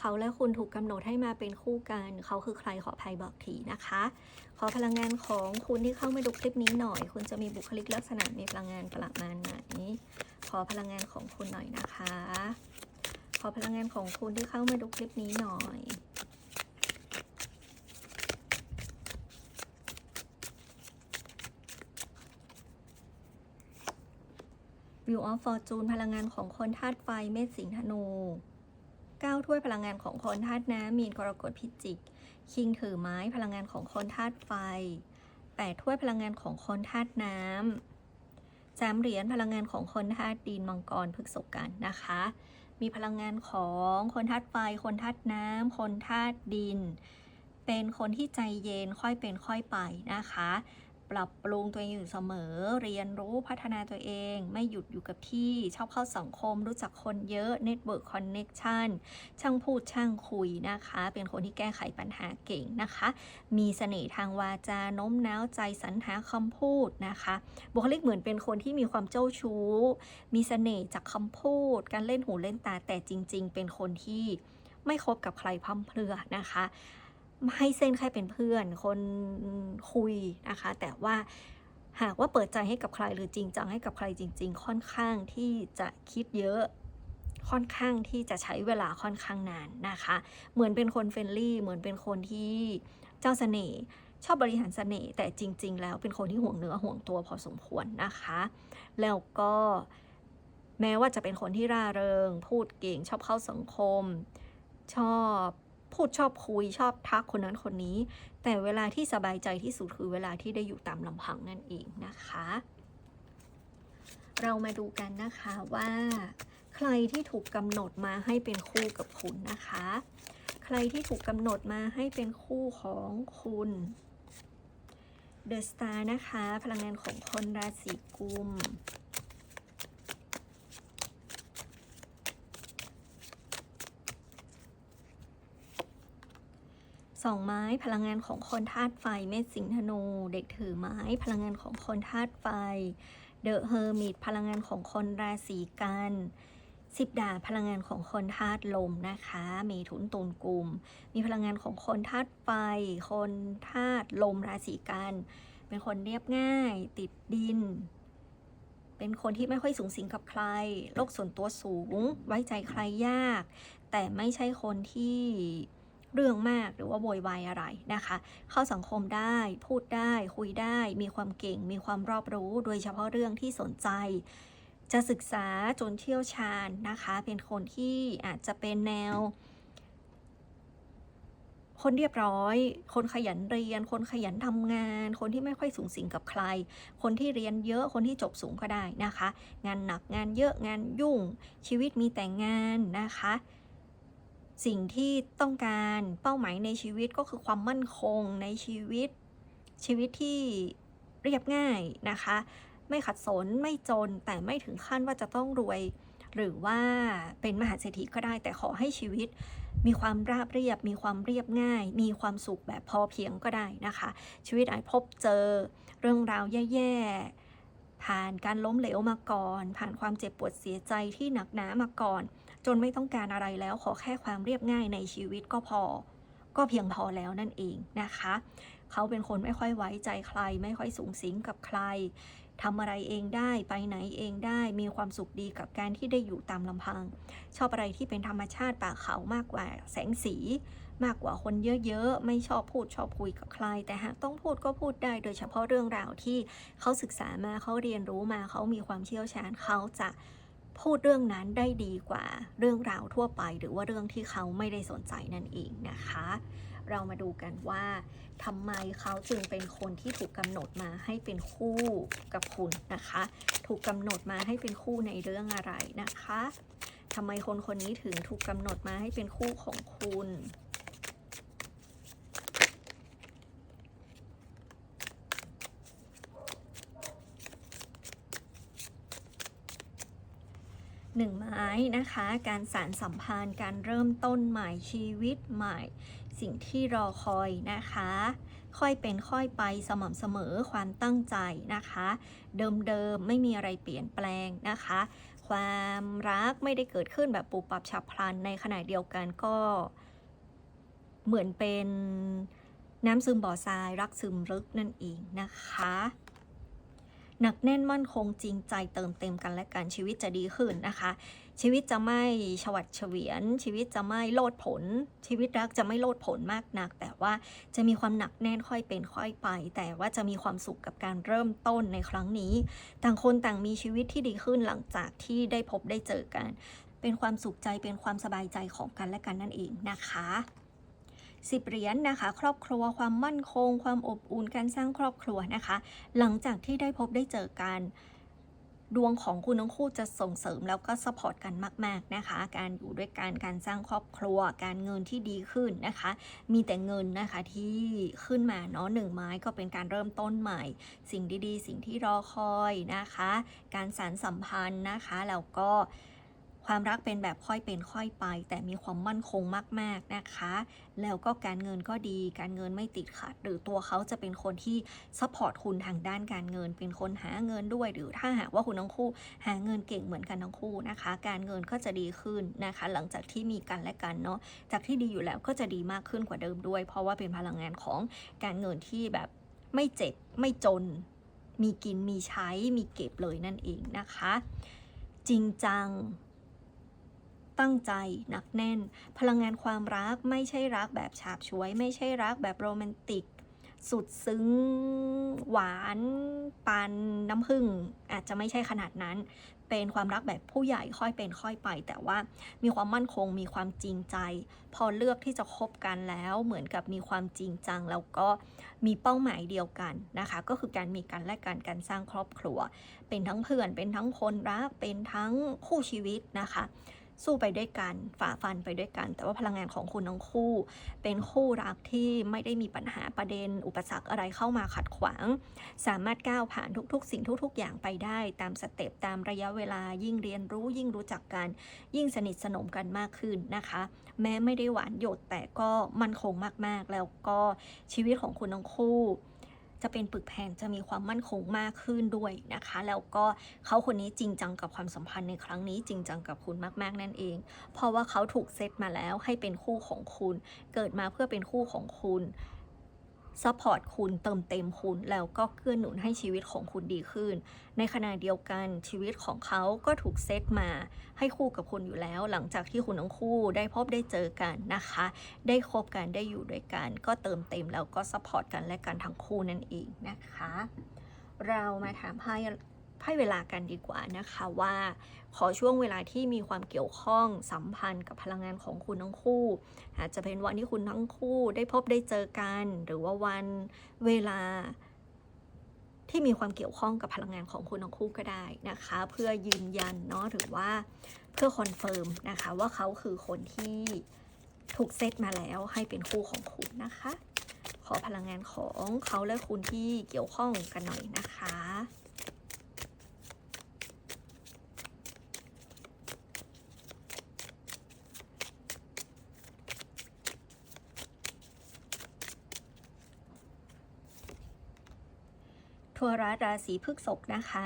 เขาและคุณถูกกำหนดให้มาเป็นคู่กัน เขาคือใครขอภัยบอกทีนะคะ ขอพลังงานของคุณที่เข้ามาดูคลิปนี้หน่อย คุณจะมีบุคลิกลักษณะมีพลังงานประมาณไหน ขอพลังงานของคุณหน่อยนะคะ ขอพลังงานของคุณที่เข้ามาดูคลิปนี้หน่อย View of Fortune พลังงานของคนธาตุไฟเมษสิงห์ธนู 9ถ้วยพลังงานของคนธาตุน้ำมีนกรกฎพิจิก คิงถือไม้พลังงานของคนธาตุไฟ8ถ้วยพลังงานของคนธาตุน้ำสามเหรียญพลังงานของคนธาตุดินมังกรพฤกษกันนะคะ มีพลังงานของคนธาตุไฟ คนธาตุน้ำคนธาตุดิน เป็นคนที่ใจเย็นค่อยเป็นค่อยไปนะคะ ปรับปรุงตัวเองอยู่เสมอ เรียนรู้พัฒนาตัวเอง ไม่หยุดอยู่กับที่ ชอบเข้าสังคม รู้จักคนเยอะ Network Connection ช่างพูดช่างคุยนะคะ เป็นคนที่แก้ไขปัญหาเก่งนะคะ มีเสน่ห์ทางวาจาโน้มน้าวใจสรรหาคำพูดนะคะ บุคลิกเหมือนเป็นคนที่มีความเจ้าชู้ มีเสน่ห์จากคำพูด การเล่นหูเล่นตาแต่จริง ๆ เป็นคนที่ไม่คบกับใครพร่ำเพรื่อนะคะ ให้เส้นใครเป็นเพื่อน คนคุยนะคะ แต่ว่าหากว่าเปิดใจให้กับใครหรือจริงจังให้กับใครจริง ๆ ค่อนข้างที่จะคิดเยอะค่อนข้างที่จะใช้เวลาค่อนข้างนานนะคะ เหมือนเป็นคนเฟรนลี่ เหมือนเป็นคนที่เจ้าเสน่ห์ชอบบริหารเสน่ห์แต่จริง ๆ แล้วเป็นคนที่ห่วงเนื้อห่วงตัวพอสมควรนะคะ แล้วก็แม้ว่าจะเป็นคนที่ร่าเริง พูดเก่งชอบเข้าสังคม ชอบ พูดชอบคุยชอบทักคนนั้นคนนี้ แต่เวลาที่สบายใจที่สุดคือเวลาที่ได้อยู่ตามลำพังนั่นเองนะคะ เรามาดูกันนะคะว่าใครที่ถูกกำหนดมาให้เป็นคู่กับคุณนะคะ ใครที่ถูกกำหนดมาให้เป็นคู่ของคุณ The Star นะคะ พลังงานของคนราศีกุม สองไม้พลังงานของคนธาตุไฟเมษสิงห์ธนู เด็กถือไม้ พลังงานของคนธาตุไฟ เดอะเฮอร์มิตพลังงานของคนราศีกันสิบดาพลังงานของคนธาตุลมนะคะเมถุนตุลกลุ่ม มีพลังงานของคนธาตุไฟ คนธาตุลมราศีกัน เป็นคนเรียบง่าย ติดดิน เป็นคนที่ไม่ค่อยสูงสิงกับใคร โลกส่วนตัวสูง ไว้ใจใครยาก แต่ไม่ใช่คนที่ เรื่องมากหรือว่าโวยวายอะไรนะคะ เข้าสังคมได้พูดได้ คุยได้ มีความเก่ง มีความรอบรู้ โดยเฉพาะเรื่องที่สนใจ จะศึกษาจนเชี่ยวชาญนะคะ เป็นคนที่อาจจะเป็นแนว คนเรียบร้อย คนขยันเรียน คนขยันทำงาน คนที่ไม่ค่อยสูงสิงกับใคร คนที่เรียนเยอะคนที่จบสูงก็ได้นะคะ งานหนักงานเยอะงานยุ่ง ชีวิตมีแต่งานนะคะ สิ่งที่ต้องการเป้าหมายในชีวิตก็คือความมั่นคงในชีวิต ชีวิตที่เรียบง่ายนะคะ ไม่ขัดสนไม่จนแต่ไม่ถึงขั้นว่าจะต้องรวย หรือว่าเป็นมหาเศรษฐีก็ได้ แต่ขอให้ชีวิตมีความราบเรียบ มีความเรียบง่าย มีความสุขแบบพอเพียงก็ได้นะคะ ชีวิตอาจพบเจอเรื่องราวแย่ๆผ่านการล้มเหลวมาก่อน ผ่านความเจ็บปวดเสียใจที่หนักหนามาก่อน จนไม่ต้องการอะไรแล้วขอแค่ความเรียบง่ายในชีวิตก็พอ ก็เพียงพอแล้วนั่นเองนะคะ เขาเป็นคนไม่ค่อยไว้ใจใคร ไม่ค่อยสูงสิงกับใครทำอะไรเองได้ไปไหนเองได้มีความสุขดีกับการที่ได้อยู่ตามลำพัง ชอบอะไรที่เป็นธรรมชาติป่าเขามากกว่าแสงสี มากกว่าคนเยอะๆ ไม่ชอบพูดชอบคุยกับใคร แต่หากต้องพูดก็พูดได้ โดยเฉพาะเรื่องราวที่เขาศึกษามาเขาเรียนรู้มาเขามีความเชี่ยวชาญเขาจะ พูดเรื่องนั้นได้ดีกว่าเรื่องราวทั่วไป หรือว่าเรื่องที่เขาไม่ได้สนใจนั่นเองนะคะ เรามาดูกันว่าทำไมเขาจึงเป็นคนที่ถูกกำหนดมาให้เป็นคู่กับคุณนะคะ ถูกกำหนดมาให้เป็นคู่ในเรื่องอะไรนะคะทำไมคนคนนี้ถึงถูกกำหนดมาให้เป็นคู่ของคุณ หนึ่งไม้นะคะ การสารสัมพันธ์ การเริ่มต้นใหม่ชีวิตใหม่ สิ่งที่รอคอยนะคะ ค่อยเป็นค่อยไปสม่ำเสมอความตั้งใจนะคะ เดิมๆไม่มีอะไรเปลี่ยนแปลงนะคะ ความรักไม่ได้เกิดขึ้นแบบปุบปับฉับพลันในขณะเดียวกันก็เหมือนเป็นน้ำซึมบ่อทรายรักซึมลึกนั่นเองนะคะ หนักแน่นมั่นคงจริงใจเติมเต็มกันและกันชีวิตจะดีขึ้นนะคะ ชีวิตจะไม่ฉวัดเฉวียน ชีวิตจะไม่โลดผล ชีวิตรักจะไม่โลดผลมากนัก แต่ว่าจะมีความหนักแน่นค่อยเป็นค่อยไป แต่ว่าจะมีความสุขกับการเริ่มต้นในครั้งนี้ ต่างคนต่างมีชีวิตที่ดีขึ้นหลังจากที่ได้พบได้เจอกัน เป็นความสุขใจเป็นความสบายใจของกันและกันนั่นเองนะคะ สิบเหรียญนะคะ ครอบครัวความมั่นคง ความอบอุ่นการสร้างครอบครัวนะคะ หลังจากที่ได้พบได้เจอกันดวงของคุณทั้งคู่จะส่งเสริมแล้วก็สปอร์ตกันมาก ๆนะคะ การอยู่ด้วยกันการสร้างครอบครัว การเงินที่ดีขึ้นนะคะ มีแต่เงินนะคะที่ขึ้นมาเนาะหนึ่งไม้ก็เป็นการเริ่มต้นใหม่ สิ่งดีๆ สิ่งที่รอคอยนะคะ การสารสัมพันธ์นะคะแล้วก็ ความรักเป็นแบบค่อยเป็นค่อยไป แต่มีความมั่นคงมาก ๆนะคะ แล้วก็การเงินก็ดี การเงินไม่ติดขัด หรือตัวเขาจะเป็นคนที่ซัพพอร์ตคุณทางด้านการเงิน เป็นคนหาเงินด้วย หรือถ้าหากว่าคุณทั้งคู่ หาเงินเก่งเหมือนกันทั้งคู่นะคะ การเงินก็จะดีขึ้นนะคะ หลังจากที่มีกันและกันเนาะ จากที่ดีอยู่แล้วก็จะดีมากขึ้นกว่าเดิมด้วย เพราะว่าเป็นพลังงานของการเงินที่แบบไม่เจ็บไม่จน มีกินมีใช้มีเก็บเลยนั่นเองนะคะ จริงจัง ตั้งใจหนักแน่น พลังงานความรักไม่ใช่รักแบบฉาบฉวย ไม่ใช่รักแบบโรแมนติก สุดซึ้ง หวานปานน้ำผึ้งอาจจะไม่ใช่ขนาดนั้น เป็นความรักแบบผู้ใหญ่ค่อยเป็นค่อยไป แต่ว่ามีความมั่นคงมีความจริงใจ พอเลือกที่จะคบกันแล้วเหมือนกับมีความจริงจัง แล้วก็มีเป้าหมายเดียวกันนะคะ ก็คือการมีกันและกันการสร้างครอบครัว เป็นทั้งเพื่อนเป็นทั้งคนรักเป็นทั้งคู่ชีวิตนะคะ สู้ไปด้วยกันฝ่าฟันไปด้วยกัน แต่ว่าพลังงานของคุณทั้งคู่ เป็นคู่รักที่ไม่ได้มีปัญหาประเด็น อุปสรรคอะไรเข้ามาขัดขวาง สามารถก้าวผ่านทุกๆ สิ่งทุก ๆ อย่างไปได้ตามสเต็ปตามระยะเวลายิ่งเรียนรู้ยิ่งรู้จักกัน ยิ่งสนิทสนมกันมากขึ้นนะคะ แม้ไม่ได้หวานหยดแต่ก็มั่นคงมากๆ แล้วก็ชีวิตของคุณทั้งคู่ จะเป็นปึกแผ่นจะมีความมั่นคงมากขึ้นด้วยนะคะ แล้วก็เขาคนนี้จริงจังกับความสัมพันธ์ในครั้งนี้จริงจังกับคุณมาก ๆ นั่นเอง เพราะว่าเขาถูกเซตมาแล้วให้เป็นคู่ของคุณ เกิดมาเพื่อเป็นคู่ของคุณ ซัพพอร์ตคุณเติมเต็มคุณ แล้วก็เกื้อหนุนให้ชีวิตของคุณดีขึ้น ในขณะเดียวกันชีวิตของเขาก็ถูกเซตมา ให้คู่กับคุณอยู่แล้ว หลังจากที่คุณทั้งคู่ได้พบได้เจอกันนะคะ ได้คบกันได้อยู่ด้วยกัน ก็เติมเต็มแล้วก็ซัพพอร์ตกันและกันทั้งคู่นั่นเองนะคะ เรามาถามไพ่ ไพ่เวลากันดีกว่านะคะว่า ขอช่วงเวลาที่มีความเกี่ยวข้องสัมพันธ์กับพลังงานของคุณทั้งคู่ อาจจะเป็นวันที่คุณทั้งคู่ได้พบได้เจอกัน หรือว่าวันเวลาที่มีความเกี่ยวข้องกับพลังงานของคุณทั้งคู่ก็ได้นะคะ เพื่อยืนยันเนาะหรือว่าเพื่อคอนเฟิร์มนะคะว่าเขาคือคนที่ถูกเซตมาแล้วให้เป็นคู่ของคุณนะคะ ขอพลังงานของเขาและคุณที่เกี่ยวข้องกันหน่อยนะคะ ทัวรัสราศีพฤกษภนะคะ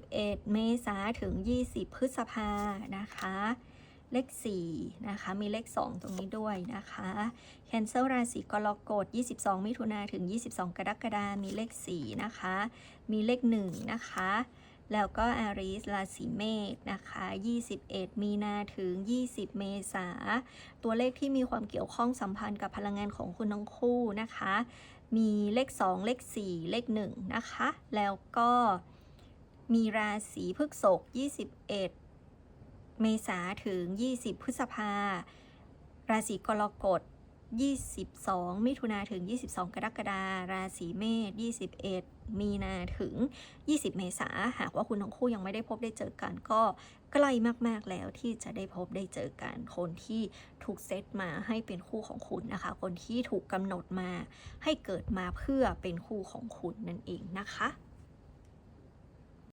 21 เมษาถึง 20 พฤษภานะคะ เลข 4 นะคะ มีเลข 2 ตรงนี้ด้วยนะคะแคนเซลราศีกรกฎ 22 มิถุนาถึง 22 กรกฎามีเลข 4 นะคะ มีเลข 1 นะคะ แล้วก็อาริสราศีเมษนะคะ 21 มีนาถึง 20 เมษา ตัวเลขที่มีความเกี่ยวข้องสัมพันธ์กับพลังงานของคุณทั้งคู่นะคะ มีเลข 2 เลข 4 เลข 1 นะคะ แล้วก็มีราศีพฤษภ21 เมษาถึง 20 พฤษภา ราศีกรกฎ 22 มิถุนาถึง 22 กรกฎาราศีเมษ21 มีนาถึง 20 เมษาหากว่าคุณทั้งคู่ยังไม่ได้พบได้เจอกันก็ใกล้มากๆแล้วที่จะได้พบได้เจอกันคนที่ถูกเซตมาให้เป็นคู่ของคุณนะคะ คนที่ถูกกำหนดมาให้เกิดมาเพื่อเป็นคู่ของคุณนั่นเองนะคะ